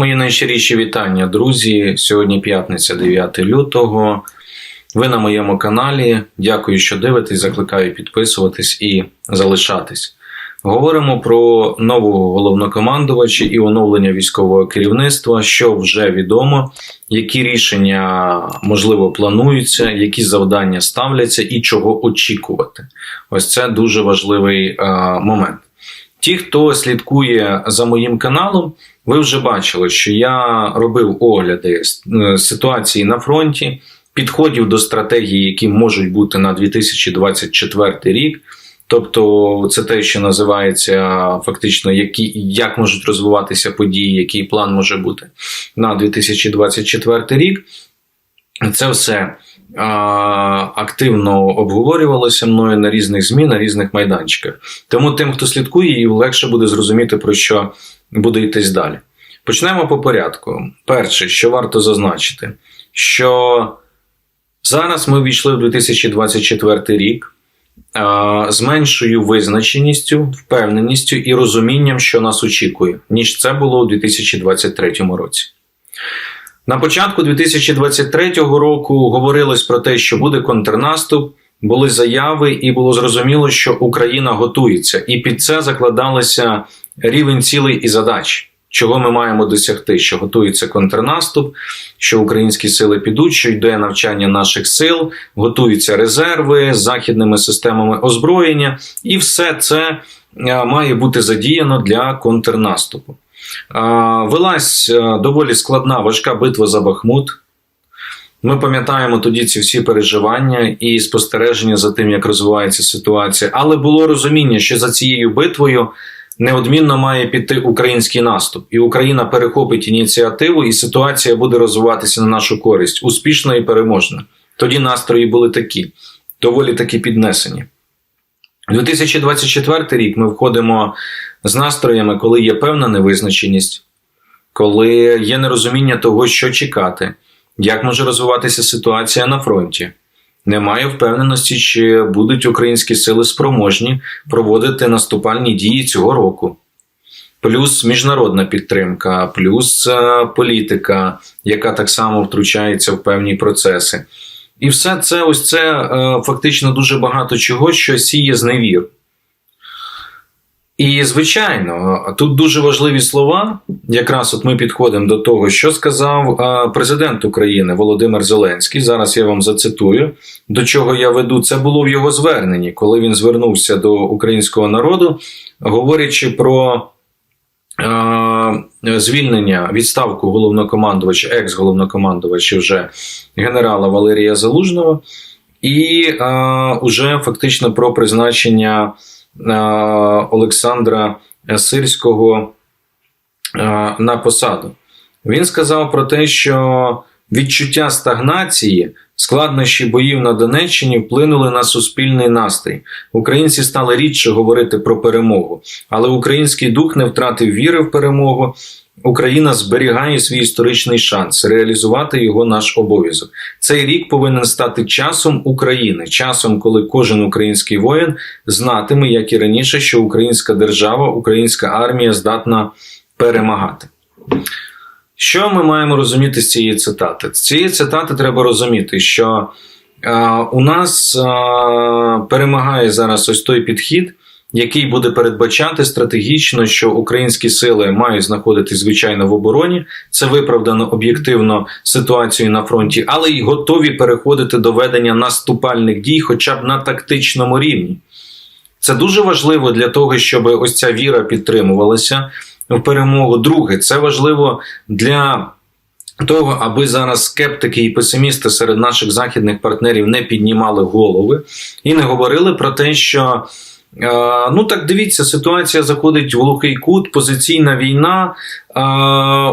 Мої найщиріші вітання, друзі. Сьогодні п'ятниця, 9 лютого. Ви на моєму каналі. Дякую, що дивитесь. Закликаю підписуватись і залишатись. Говоримо про нового головнокомандувача і оновлення військового керівництва, що вже відомо, які рішення можливо плануються, які завдання ставляться і чого очікувати. Ось це дуже важливий е, момент. Ті, хто слідкує за моїм каналом, ви вже бачили, що я робив огляди е, ситуації на фронті, підходів до стратегії, які можуть бути на 2024 рік. Тобто, це те, що називається фактично, які як можуть розвиватися події, який план може бути на 2024 рік. Це все активно обговорювалося мною на різних ЗМІ, на різних майданчиках. Тому тим, хто слідкує, легше буде зрозуміти, про що буде йтись далі. Почнемо по порядку. Перше, що варто зазначити, що зараз ми війшли в 2024 рік з меншою визначеністю, впевненістю і розумінням, що нас очікує, ніж це було у 2023 році. На початку 2023 року говорилось про те, що буде контрнаступ, були заяви, і було зрозуміло, що Україна готується, і під це закладалися рівень цілей і задач чого ми маємо досягти, що готується контрнаступ, що українські сили підуть, що йде навчання наших сил, готуються резерви з західними системами озброєння, і все це е, має бути задіяно для контрнаступу. Велась е, доволі складна важка битва за Бахмут. Ми пам'ятаємо тоді ці всі переживання і спостереження за тим, як розвивається ситуація, але було розуміння, що за цією битвою неодмінно має піти український наступ, і Україна перехопить ініціативу, і ситуація буде розвиватися на нашу користь успішно і переможно. Тоді настрої були такі, доволі таки піднесені. 2024 рік ми входимо з настроями, коли є певна невизначеність, коли є нерозуміння того, що чекати, як може розвиватися ситуація на фронті. Немає впевненості, чи будуть українські сили спроможні проводити наступальні дії цього року. Плюс міжнародна підтримка, плюс е, політика, яка так само втручається в певні процеси. І все це ось це е, фактично дуже багато чого, що сіє зневір. І, звичайно, тут дуже важливі слова. Якраз от ми підходимо до того, що сказав президент України Володимир Зеленський. Зараз я вам зацитую, до чого я веду. Це було в його зверненні, коли він звернувся до українського народу, говорячи про звільнення відставку головнокомандувача, екс-головнокомандувача вже генерала Валерія Залужного, і а, уже фактично про призначення. Олександра Сирського на посаду. Він сказав про те, що відчуття стагнації, складнощі боїв на Донеччині вплинули на суспільний настрій. Українці стали рідше говорити про перемогу, але український дух не втратив віри в перемогу. Україна зберігає свій історичний шанс реалізувати його наш обов'язок. Цей рік повинен стати часом України, часом, коли кожен український воїн знатиме, як і раніше, що українська держава, українська армія здатна перемагати. Що ми маємо розуміти з цієї цитати? З цієї цитати треба розуміти, що е, у нас е, перемагає зараз ось той підхід який буде передбачати стратегічно, що українські сили мають знаходитись звичайно в обороні. Це виправдано об'єктивно ситуацією на фронті, але й готові переходити до ведення наступальних дій, хоча б на тактичному рівні. Це дуже важливо для того, щоб ось ця віра підтримувалася перемогу. Друге, це важливо для. Того, аби зараз скептики і песимісти серед наших західних партнерів не піднімали голови і не говорили про те, що Ну так дивіться, ситуація заходить в глухий кут, позиційна війна.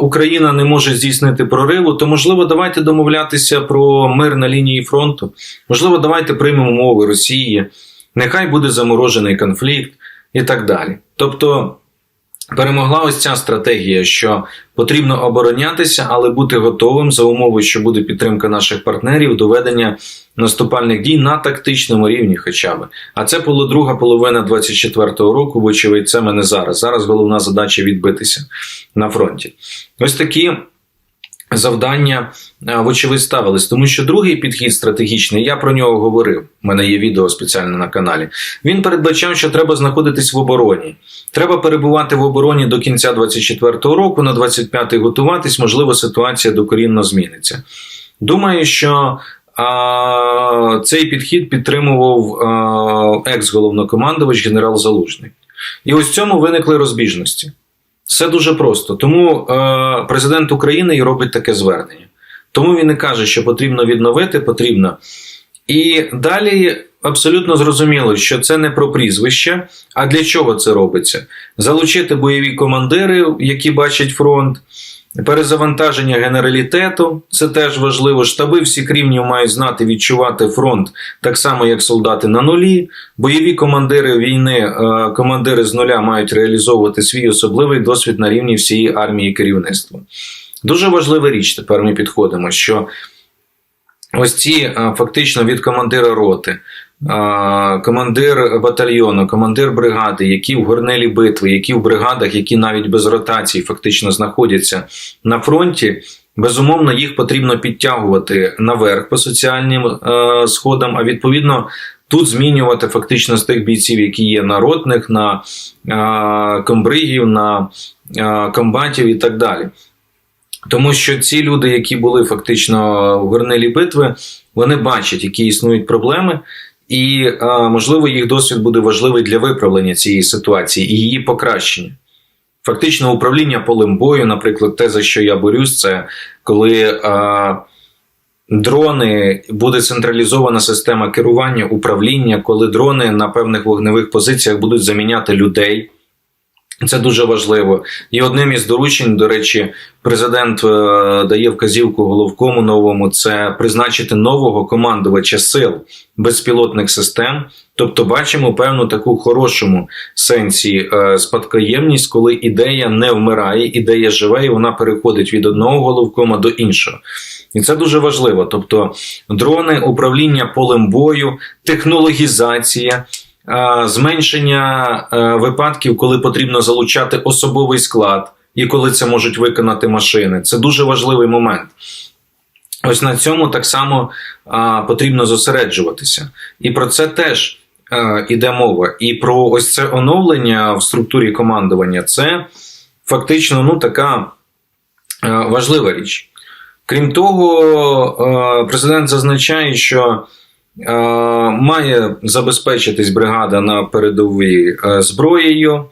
Україна не може здійснити прориву. То можливо, давайте домовлятися про мир на лінії фронту. Можливо, давайте приймемо мови Росії. Нехай буде заморожений конфлікт і так далі. Тобто Перемогла ось ця стратегія, що потрібно оборонятися, але бути готовим за умови, що буде підтримка наших партнерів, доведення наступальних дій на тактичному рівні, хоча б. А це була друга половина 24-го року. Вочевидь, це мене зараз. Зараз головна задача відбитися на фронті. Ось такі. Завдання, е, вочевидь, ставились, тому що другий підхід стратегічний, я про нього говорив. У мене є відео спеціально на каналі. Він передбачав, що треба знаходитись в обороні. Треба перебувати в обороні до кінця 24-го року, на 25-й готуватись, можливо, ситуація докорінно зміниться. Думаю, що а, цей підхід підтримував екс-головнокомандувач генерал Залужний. І ось в цьому виникли розбіжності. Все дуже просто. Тому е, президент України і робить таке звернення. Тому він і каже, що потрібно відновити, потрібно. І далі абсолютно зрозуміло, що це не про прізвище. А для чого це робиться? Залучити бойові командири, які бачать фронт, перезавантаження генералітету це теж важливо. Штаби всіх рівнів мають знати, відчувати фронт так само, як солдати на нулі. Бойові командири війни, е, командири з нуля мають реалізовувати свій особливий досвід на рівні всієї армії керівництва. Дуже важлива річ. Тепер ми підходимо, що ось ці е, фактично від командира роти. Командир батальйону, командир бригади, які в горнелі битви, які в бригадах, які навіть без ротації фактично знаходяться на фронті. Безумовно, їх потрібно підтягувати наверх по соціальним е, сходам, а відповідно тут змінювати фактично з тих бійців, які є на ротних, на е, комбригів, на е, комбатів і так далі. Тому що ці люди, які були фактично в горнилі битви, вони бачать, які існують проблеми, і, е, можливо, їх досвід буде важливий для виправлення цієї ситуації і її покращення. Фактично, управління полем бою, наприклад, те, за що я борюсь, це коли а, дрони буде централізована система керування, управління, коли дрони на певних вогневих позиціях будуть заміняти людей. Це дуже важливо. І одним із доручень, до речі, президент е, дає вказівку головкому новому це призначити нового командувача сил безпілотних систем. Тобто, бачимо певну таку хорошому сенсі е, спадкоємність, коли ідея не вмирає, ідея живе, і вона переходить від одного головкома до іншого. І це дуже важливо. Тобто, дрони, управління полем бою, технологізація. Зменшення е, випадків, коли потрібно залучати особовий склад, і коли це можуть виконати машини, це дуже важливий момент. Ось на цьому так само потрібно зосереджуватися. І про це теж е, іде мова. І про ось це оновлення в структурі командування це фактично ну, така е, важлива річ. Крім того, президент зазначає, що має забезпечитись бригада на передовій е, зброєю.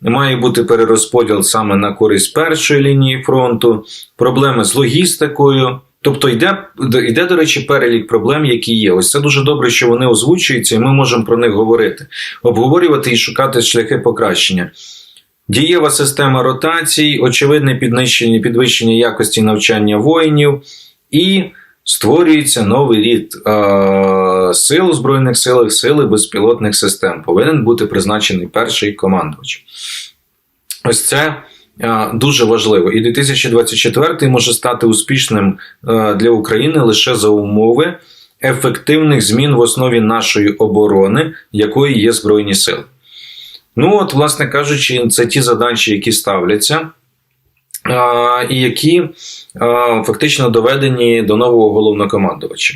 Має бути перерозподіл саме на користь першої лінії фронту, проблеми з логістикою. Тобто йде, йде, до речі, перелік проблем, які є. Ось це дуже добре, що вони озвучуються, і ми можемо про них говорити, обговорювати і шукати шляхи покращення. Дієва система ротацій, очевидне підвищення якості навчання воїнів, і створюється новий рід е- сил Збройних силах, сили безпілотних систем. Повинен бути призначений перший командувач. Ось це дуже важливо. І 2024 може стати успішним для України лише за умови ефективних змін в основі нашої оборони, якої є Збройні сили. Ну, от, власне кажучи, це ті задачі, які ставляться. І які фактично доведені до нового головнокомандувача.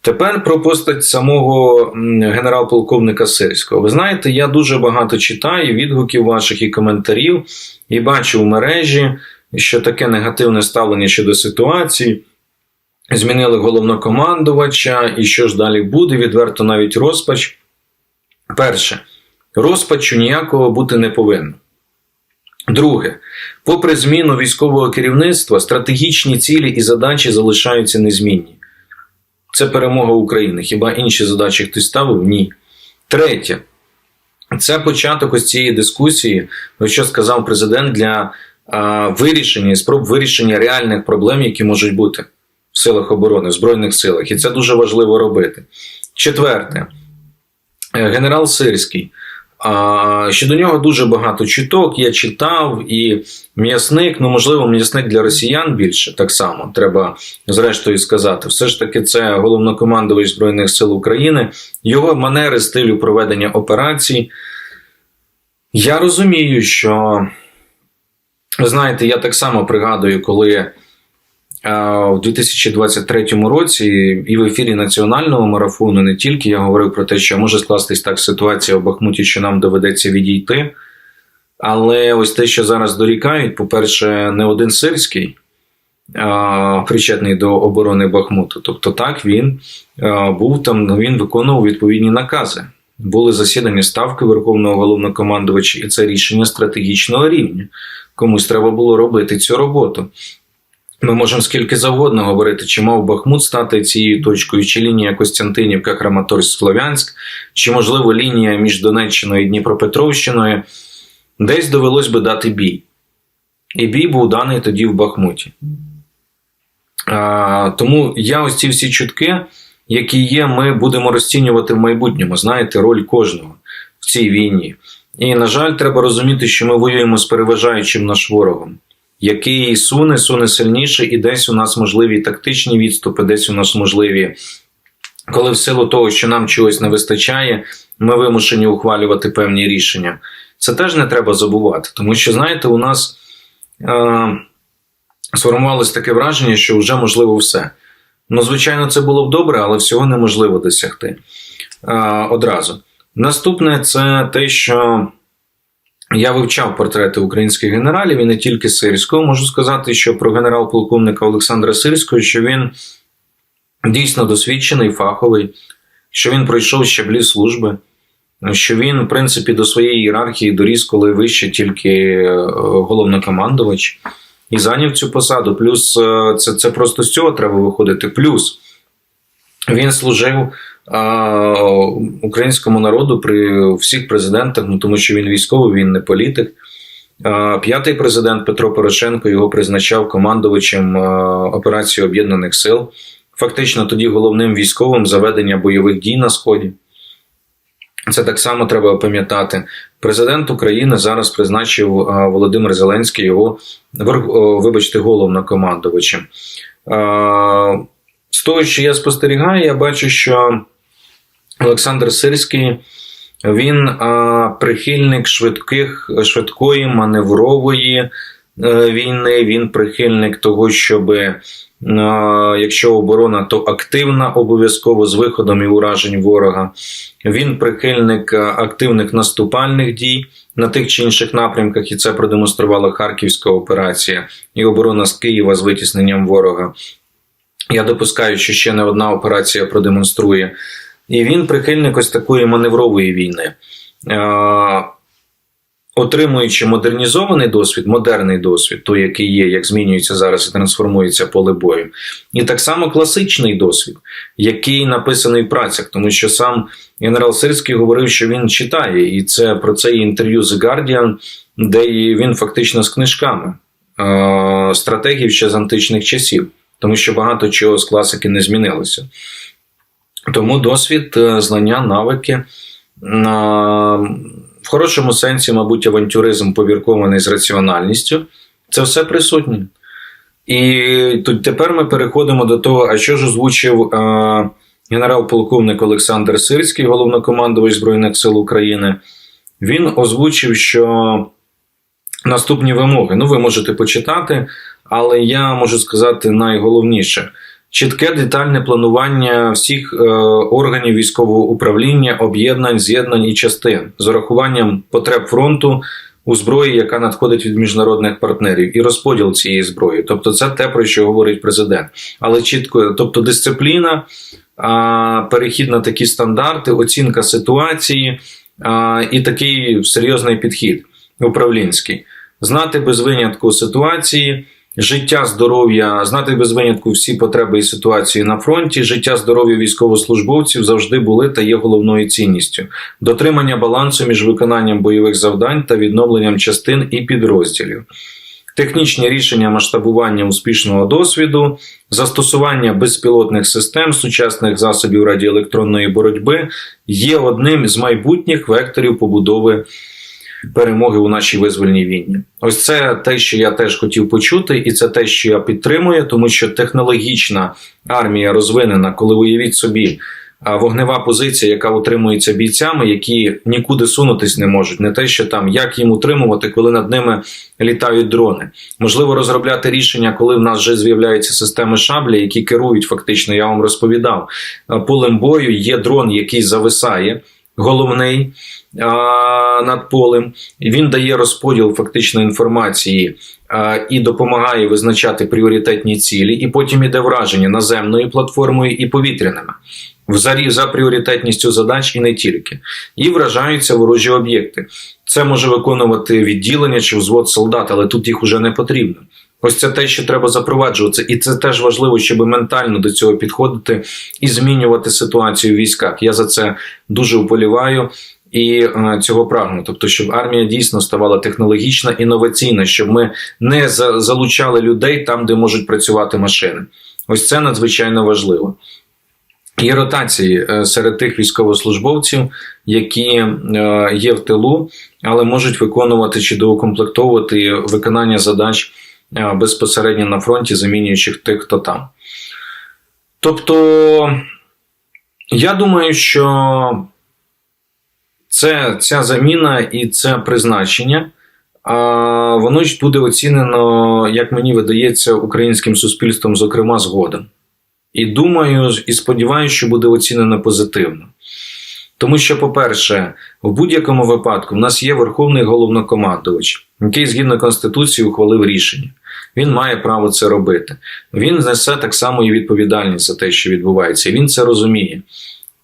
Тепер про постать самого генерал-полковника Сирського. Ви знаєте, я дуже багато читаю відгуків ваших і коментарів, і бачу в мережі, що таке негативне ставлення щодо ситуації. Змінили головнокомандувача, і що ж далі буде, відверто навіть розпач. Перше, розпачу ніякого бути не повинно. Друге, попри зміну військового керівництва, стратегічні цілі і задачі залишаються незмінні. Це перемога України. Хіба інші задачі хтось ставив? Ні. Третє, це початок ось цієї дискусії, що сказав президент для вирішення і спроб вирішення реальних проблем, які можуть бути в силах оборони, в Збройних силах. І це дуже важливо робити. Четверте, Е, генерал Сирський. Щодо нього дуже багато чуток. Я читав і м'ясник, ну можливо, м'ясник для росіян більше так само. Треба зрештою сказати. Все ж таки, це головнокомандувач Збройних сил України, його манери стилю проведення операцій. Я розумію, що ви знаєте, я так само пригадую, коли. У 2023 році і в ефірі національного марафону не тільки я говорив про те, що може скластись так ситуація в Бахмуті, що нам доведеться відійти. Але ось те, що зараз дорікають, по-перше, не один сирський, а, причетний до оборони Бахмуту. Тобто, так він а, був там, він виконував відповідні накази. Були засідання ставки Верховного головнокомандувача, і це рішення стратегічного рівня. Комусь треба було робити цю роботу. Ми можемо скільки завгодно говорити, чи мав Бахмут стати цією точкою, чи лінія Костянтинівка, Краматорськ, Слов'янськ, чи, можливо, лінія між Донеччиною і Дніпропетровщиною, десь довелось би дати бій. І бій був даний тоді в Бахмуті. А, Тому я ось ці всі чутки, які є, ми будемо розцінювати в майбутньому. Знаєте, роль кожного в цій війні. І, на жаль, треба розуміти, що ми воюємо з переважаючим наш ворогом який суне, суне сильніше, і десь у нас можливі тактичні відступи, десь у нас можливі, коли в силу того, що нам чогось не вистачає, ми вимушені ухвалювати певні рішення. Це теж не треба забувати, тому що, знаєте, у нас е, сформувалось таке враження, що вже можливо все. Ну, звичайно, це було б добре, але всього неможливо досягти е, одразу. Наступне це те, що я вивчав портрети українських генералів і не тільки сирського. Можу сказати, що про генерал-полковника Олександра Сирського, що він дійсно досвідчений, фаховий, що він пройшов щаблі служби, що він, в принципі, до своєї ієрархії доріс, коли вище тільки е, головнокомандувач, і зайняв цю посаду. Плюс е, це, це просто з цього треба виходити. Плюс він служив українському народу при всіх президентах, ну тому що він військовий, він не політик. П'ятий президент Петро Порошенко його призначав командувачем операції Об'єднаних Сил, фактично тоді головним військовим заведення бойових дій на Сході. Це так само треба пам'ятати. Президент України зараз призначив Володимир Зеленський його, вибачте, головнокомандувачем. З того, що я спостерігаю, я бачу, що Олександр Сирський, він а, прихильник швидких, швидкої маневрової е, війни. Він прихильник того, щоб якщо оборона, то активна обов'язково з виходом і уражень ворога. Він прихильник активних наступальних дій на тих чи інших напрямках, і це продемонструвала Харківська операція і оборона з Києва з витісненням ворога. Я допускаю, що ще не одна операція продемонструє і він прихильник ось такої маневрової війни. Отримуючи модернізований досвід, модерний досвід, той, який є, як змінюється зараз і трансформується поле бою, і так само класичний досвід, який написаний в працях, тому що сам генерал Сирський говорив, що він читає, і це про це інтерв'ю з Guardian, де він фактично з книжками стратегів ще з античних часів, тому що багато чого з класики не змінилося. Тому досвід, е, знання, навики. В хорошому сенсі, мабуть, авантюризм повіркований з раціональністю. Це все присутнє. І тут тепер ми переходимо до того, а що ж озвучив е, генерал-полковник Олександр Сирський, головнокомандувач Збройних сил України. Він озвучив, що наступні вимоги. Ну, ви можете почитати, але я можу сказати найголовніше чітке детальне планування всіх е, органів військового управління, об'єднань, з'єднань і частин з урахуванням потреб фронту у зброї, яка надходить від міжнародних партнерів, і розподіл цієї зброї. Тобто, це те, про що говорить президент. Але чітко, тобто, дисципліна, перехід на такі стандарти, оцінка ситуації і такий серйозний підхід управлінський. Знати без винятку ситуації життя, здоров'я, знати без винятку всі потреби і ситуації на фронті, життя, здоров'я військовослужбовців завжди були та є головною цінністю, дотримання балансу між виконанням бойових завдань та відновленням частин і підрозділів. технічні рішення масштабування успішного досвіду, застосування безпілотних систем, сучасних засобів радіоелектронної боротьби є одним з майбутніх векторів побудови перемоги у нашій визвольній війні. Ось це те, що я теж хотів почути, і це те, що я підтримую, тому що технологічна армія розвинена, коли уявіть собі. Вогнева позиція, яка утримується бійцями, які нікуди сунутись не можуть, не те, що там як їм утримувати, коли над ними літають дрони. Можливо, розробляти рішення, коли в нас вже з'являються системи шаблі, які керують фактично. Я вам розповідав полем бою. Є дрон, який зависає, головний а, над полем. Він дає розподіл фактично інформації а, і допомагає визначати пріоритетні цілі, і потім іде враження наземною платформою і повітряними. Взагалі за пріоритетністю задач і не тільки. І вражаються ворожі об'єкти. Це може виконувати відділення чи взвод солдат, але тут їх уже не потрібно. Ось це те, що треба запроваджувати, і це теж важливо, щоб ментально до цього підходити і змінювати ситуацію в військах. Я за це дуже вболіваю і е, цього прагну. Тобто, щоб армія дійсно ставала технологічна, інноваційна, щоб ми не залучали людей там, де можуть працювати машини. Ось це надзвичайно важливо. Є ротації е, серед тих військовослужбовців, які е, є в тилу, але можуть виконувати чи доукомплектовувати виконання задач безпосередньо на фронті, замінюючи тих, хто там. Тобто, я думаю, що це, ця заміна і це призначення, воно буде оцінено, як мені видається, українським суспільством, зокрема, згодом. І думаю, і сподіваюся, що буде оцінено позитивно. Тому що, по-перше, в будь-якому випадку в нас є Верховний головнокомандувач, який згідно Конституції ухвалив рішення. Він має право це робити. Він несе так само і відповідальність за те, що відбувається. Він це розуміє.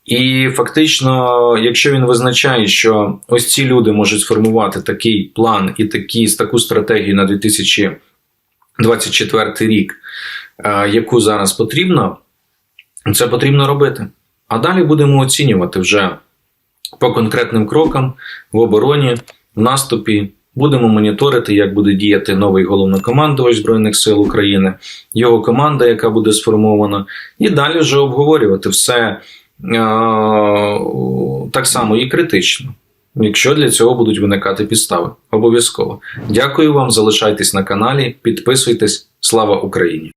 І фактично, якщо він визначає, що ось ці люди можуть сформувати такий план і такі, таку стратегію на 2024 рік, е, яку зараз потрібно, це потрібно робити. А далі будемо оцінювати вже по конкретним крокам в обороні, в наступі. Будемо моніторити, як буде діяти новий головнокомандувач Збройних сил України, його команда, яка буде сформована, і далі вже обговорювати все е, так само і критично, якщо для цього будуть виникати підстави. Обов'язково. Дякую вам, залишайтесь на каналі, підписуйтесь. Слава Україні!